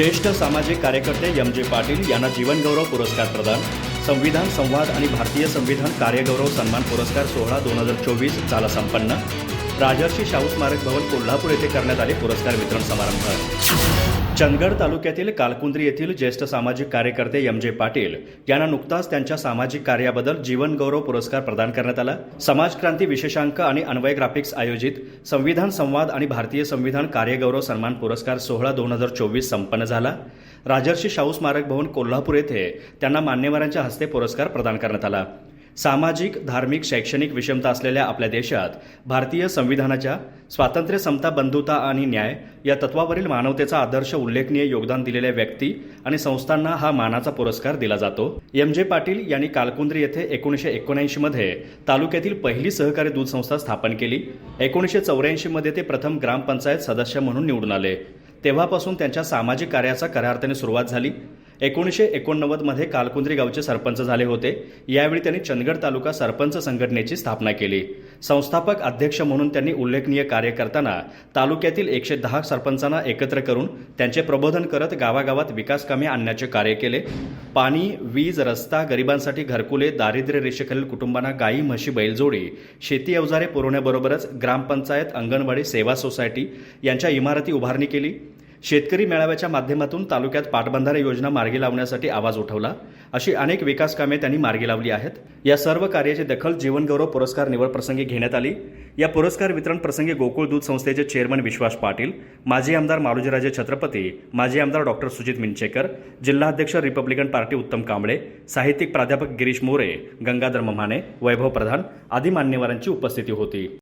ज्येष्ठ सामाजिक कार्यकर्ते एम जे पाटील यांना जीवनगौरव पुरस्कार प्रदान संविधान संवाद आणि भारतीय संविधान कार्यगौरव सन्मान पुरस्कार सोहळा दोन हजार चोवीस झाला संपन्न. राजर्षी शाहू स्मारक भवन कोल्हापूर येथे करण्यात आले पुरस्कार वितरण समारंभ. चंदगड तालुक्यातील कालकुंद्री येथील ज्येष्ठ सामाजिक कार्यकर्ते एम जे पाटील यांना नुकताच त्यांच्या सामाजिक कार्याबद्दल जीवनगौरव पुरस्कार प्रदान करण्यात आला. समाजक्रांती विशेषांक आणि अन्वय ग्राफिक्स आयोजित संविधान संवाद आणि भारतीय संविधान कार्यगौरव सन्मान पुरस्कार सोहळा दोन हजार चोवीस संपन्न झाला. राजर्षी शाहू स्मारक भवन कोल्हापूर येथे त्यांना मान्यवरांच्या हस्ते पुरस्कार प्रदान करण्यात आला. सामाजिक धार्मिक शैक्षणिक विषमता असलेल्या आपल्या देशात भारतीय संविधानाच्या स्वातंत्र्य समता बंधुता आणि न्याय या तत्वावरील मानवतेचा आदर्श उल्लेखनीय योगदान दिलेल्या व्यक्ती आणि संस्थांना हा मानाचा पुरस्कार दिला जातो. एम जे पाटील यांनी कालकुंद्री येथे एकोणीसशे एकोणऐंशीमध्ये तालुक्यातील पहिली सहकारी दूध संस्था स्थापन केली. एकोणीसशे चौऱ्याऐंशीमध्ये ते प्रथम ग्रामपंचायत सदस्य म्हणून निवडून आले. तेव्हापासून त्यांच्या सामाजिक कार्याचा खऱ्या अर्थाने सुरुवात झाली. एकोणीसशे एकोणनव्वदमध्ये कालकुंद्री गावचे सरपंच झाले होते. यावेळी त्यांनी चंदगड तालुका सरपंच संघटनेची स्थापना केली. संस्थापक अध्यक्ष म्हणून त्यांनी उल्लेखनीय कार्य करताना तालुक्यातील एकशे दहा सरपंचांना एकत्र करून त्यांचे प्रबोधन करत गावागावात विकास कामे आणण्याचे कार्य केले. पाणी वीज रस्ता गरिबांसाठी घरकुले दारिद्र्य रेषेखालील कुटुंबांना गायी म्हशी बैलजोडी शेती अवजारे पुरवण्याबरोबरच ग्रामपंचायत अंगणवाडी सेवा सोसायटी यांच्या इमारती उभारणी केली. शेतकरी मेळाव्याच्या माध्यमातून तालुक्यात पाटबंधारे योजना मार्गी लावण्यासाठी आवाज उठवला. अशी अनेक विकास कामे त्यांनी मार्गी लावली आहेत. या सर्व कार्याची दखल जीवनगौरव पुरस्कार निवड प्रसंगी घेण्यात आली. या पुरस्कार वितरण प्रसंगी गोकुळ दूध संस्थेचे चेअरमन विश्वास पाटील माजी आमदार मारुजीराजे छत्रपती माजी आमदार डॉक्टर सुजित मिंचेकर जिल्हाध्यक्ष रिपब्लिकन पार्टी उत्तम कांबळे साहित्यिक प्राध्यापक गिरीश मोरे गंगाधर ममाने वैभव प्रधान आदी मान्यवरांची उपस्थिती होती.